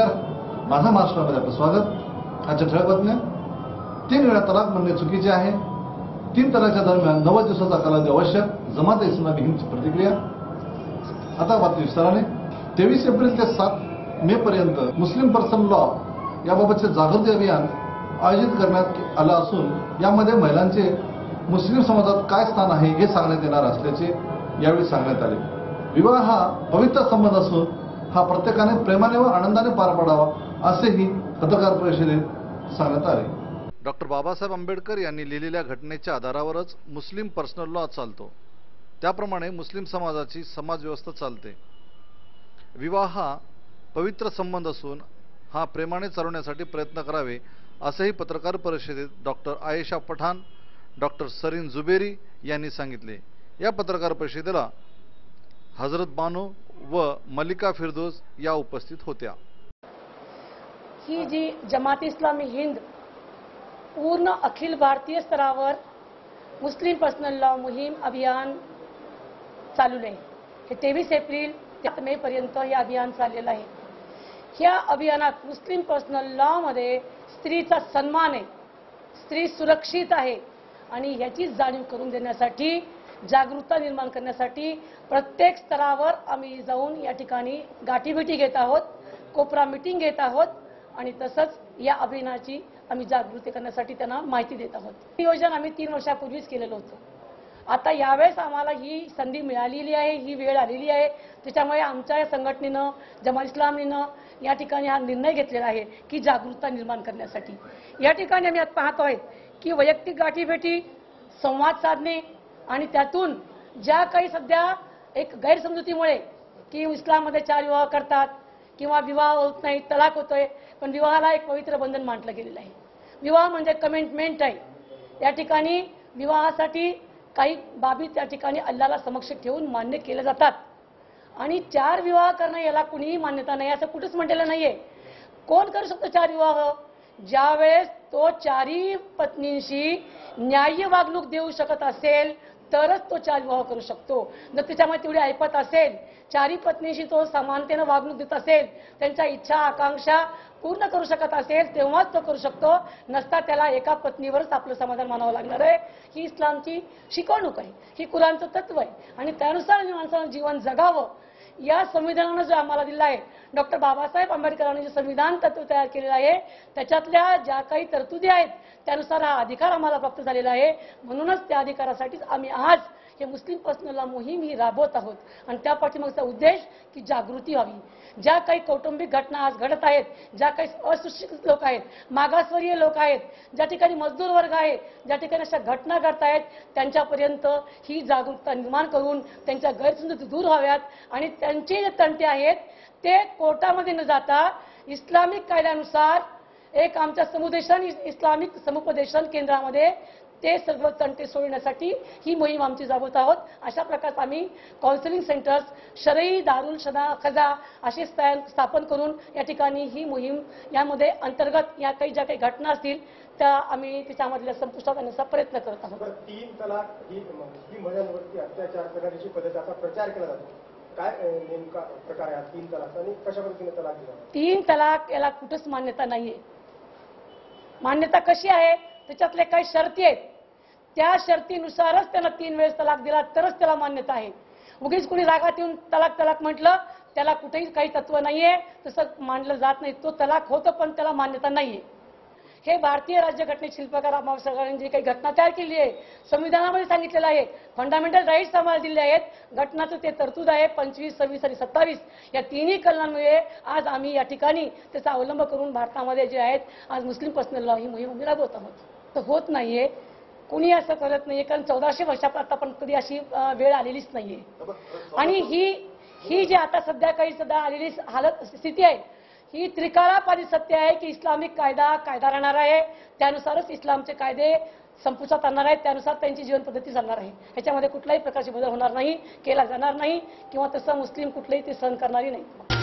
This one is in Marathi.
नमस्कार. माझा महाराष्ट्रामध्ये आपलं स्वागत. आजच्या ठळक बातम्या. तीन वेळा तलाक म्हणणे चुकीचे आहे. तीन तलाकच्या दरम्यान नव्वद दिवसाचा कालावधी आवश्यक जमात इस्लाम भीमची प्रतिक्रिया. आता बातमी विस्ताराने. तेवीस एप्रिल ते सात मे पर्यंत मुस्लिम पर्सन लॉ याबाबतचे जागृती अभियान आयोजित करण्यात आलं असून यामध्ये महिलांचे मुस्लिम समाजात काय स्थान आहे हे सांगण्यात येणार असल्याचे यावेळी सांगण्यात आले. विवाह हा पवित्र संबंध असून हा प्रत्येकाने प्रेमाने व आनंदाने पार पाडावा असेही पत्रकार परिषदेत सांगण्यात आले डॉक्टर बाबासाहेब आंबेडकर यांनी लिहिलेल्या घटनेच्या आधारावरच मुस्लिम पर्सनल लॉ चालतो. त्याप्रमाणे मुस्लिम समाजाची समाजव्यवस्था चालते. विवाह हा पवित्र संबंध असून हा प्रेमाने चालवण्यासाठी प्रयत्न करावे असेही पत्रकार परिषदेत doctor Ayesha Pathan doctor sarin Zuberi यांनी सांगितले. या पत्रकार परिषदेला हजरत बानो व मल्लिका फिरदोस या उपस्थित होत्या. ही जी जमात इस्लामी हिंद पूर्ण अखिल भारतीय स्तरावर मुस्लिम पर्सनल लॉ मोहीम अभियान चालू आहे हे तेवीस एप्रिल ते मे पर्यंत हे अभियान चाललेलं आहे. ह्या अभियानात मुस्लिम पर्सनल लॉमध्ये स्त्रीचा सन्मान आहे. स्त्री सुरक्षित आहे आणि ह्याची जाणीव करून देण्यासाठी जागरूकता निर्माण करण्यासाठी प्रत्येक स्तरावर आम्ही जाऊन या ठिकाणी गाठीभेटी घेत आहोत कोपरा मिटिंग घेत आहोत आणि तसंच या अभियानाची आम्ही जागृती करण्यासाठी त्यांना माहिती देत आहोत. नियोजन आम्ही तीन वर्षापूर्वीच केलेलं होतं. आता यावेळेस आम्हाला ही संधी मिळालेली आहे ही वेळ आलेली आहे. त्याच्यामुळे आमच्या या संघटनेनं जमा इस्लामीनं या ठिकाणी हा निर्णय घेतलेला आहे की जागरूकता निर्माण करण्यासाठी. या ठिकाणी आम्ही आज पाहतो आहेत की वैयक्तिक गाठीभेटी संवाद साधणे आणि त्यातून ज्या काही सध्या एक गैरसमजुतीमुळे की इस्लाममध्ये चार विवाह करतात किंवा विवाह होत नाही तलाक होतोय पण विवाहाला एक पवित्र बंधन मांडलं गेलेलं आहे. विवाह म्हणजे कमिटमेंट आहे. या ठिकाणी विवाहासाठी काही बाबी त्या ठिकाणी अल्लाला समक्ष ठेवून मान्य केल्या जातात. आणि चार विवाह करणं याला कुणीही मान्यता नाही असं कुठंच म्हटलेलं नाहीये. कोण करू शकतो चार विवाह? ज्यावेळेस तो चारही पत्नींशी न्याय्य वागणूक देऊ शकत असेल तरच तो चार विवाह करू शकतो. जर त्याच्यामध्ये तेवढी ऐपत असेल चारी पत्नीशी तो समानतेनं वागणूक देत असेल त्यांच्या इच्छा आकांक्षा पूर्ण करू शकत असेल तेव्हाच तो करू शकतो. नसता त्याला एका पत्नीवरच आपलं समाधान मानावं लागणार आहे. ही इस्लामची शिकवणूक आहे. ही कुराणचं तत्व आहे. आणि त्यानुसार माणसानं जीवन जगावं. या संविधानानं जो आम्हाला दिला आहे डॉक्टर बाबासाहेब आंबेडकरांनी जे संविधान तत्व तयार केलेलं आहे त्याच्यातल्या ज्या काही तरतुदी आहेत त्यानुसार हा अधिकार आम्हाला प्राप्त झालेला आहे. म्हणूनच त्या अधिकारासाठीच आम्ही आज हे मुस्लिम पर्सनल मोहीम ही राबवत आहोत. आणि त्या पाठीमागचा उद्देश की जागृती व्हावी. ज्या काही कौटुंबिक घटना आज घडत आहेत ज्या काही अशिक्षित लोक आहेत मागासवर्गीय लोक आहेत ज्या ठिकाणी मजदूर वर्ग आहे ज्या ठिकाणी अशा घटना घडत आहेत त्यांच्यापर्यंत ही जागरूकता निर्माण करून त्यांच्या गैरसमजुती दूर व्हाव्यात. आणि त्यांचे जे तंटे आहेत ते कोर्टामध्ये न जाता इस्लामिक कायद्यानुसार एक आमच्या समुदेशन इस्लामिक समुपदेशन केंद्रामध्ये ते सर्व तंटे सोडण्यासाठी ही मोहीम आमची राबवत आहोत. अशा प्रकारचं आम्ही काउन्सिलिंग सेंटर्स शरई दारुल शदा खजा असे स्था- स्थापन करून या ठिकाणी ही मोहीम यामध्ये अंतर्गत या काही ज्या काही घटना असतील त्या आम्ही त्याच्यामधल्या संपुष्टात आणण्याचा प्रयत्न करत आहोत. तीन तलाक ही महिलांवरती अत्याचार करण्याची पद्धतीचा प्रचार केला प्रकार जातो? तीन तलाक याला कुठंच मान्यता नाहीये. मान्यता कशी आहे? त्याच्यातले काही शर्ती आहेत. त्या शर्तीनुसारच त्याला तीन वेळेस तलाक दिला तरच त्याला मान्यता आहे. उगीच कुणी रागात येऊन तलाक तलाक म्हटलं त्याला कुठेही काही तत्व नाहीये. तसं मानलं जात नाही. तो तलाक होतं पण त्याला मान्यता नाहीये. हे भारतीय राज्यघटनेत शिल्पकार आम्हा जी काही घटना तयार केली आहे संविधानामध्ये सांगितलेलं आहे. फंडामेंटल राईट्स आम्हाला दिले आहेत. घटनाचं ते तरतूद आहे. पंचवीस सव्वीस आणि सत्तावीस या तिन्ही कलनांमुळे आज आम्ही या ठिकाणी त्याचा अवलंब करून भारतामध्ये जे आहेत आज मुस्लिम पर्सनल लॉ ही मोहीम आम्ही राबवत आहोत. तर होत नाहीये. कुणी असं करत नाहीये कारण चौदाशे वर्षापर्यंत पण कधी अशी वेळ आलेलीच नाहीये. आणि ही ही जी आता सध्या काही सध्या आलेली हालत स्थिती आहे ही त्रिकाळापारी सत्य आहे की इस्लामिक कायदा कायदा राहणार आहे. त्यानुसारच इस्लामचे कायदे संपुष्टात आणणार आहेत. त्यानुसार त्यांची जीवन पद्धती चालणार आहे. ह्याच्यामध्ये कुठल्याही प्रकारचे बदल होणार नाही केला जाणार नाही किंवा तसं मुस्लिम कुठलेही ते सहन करणारी नाही.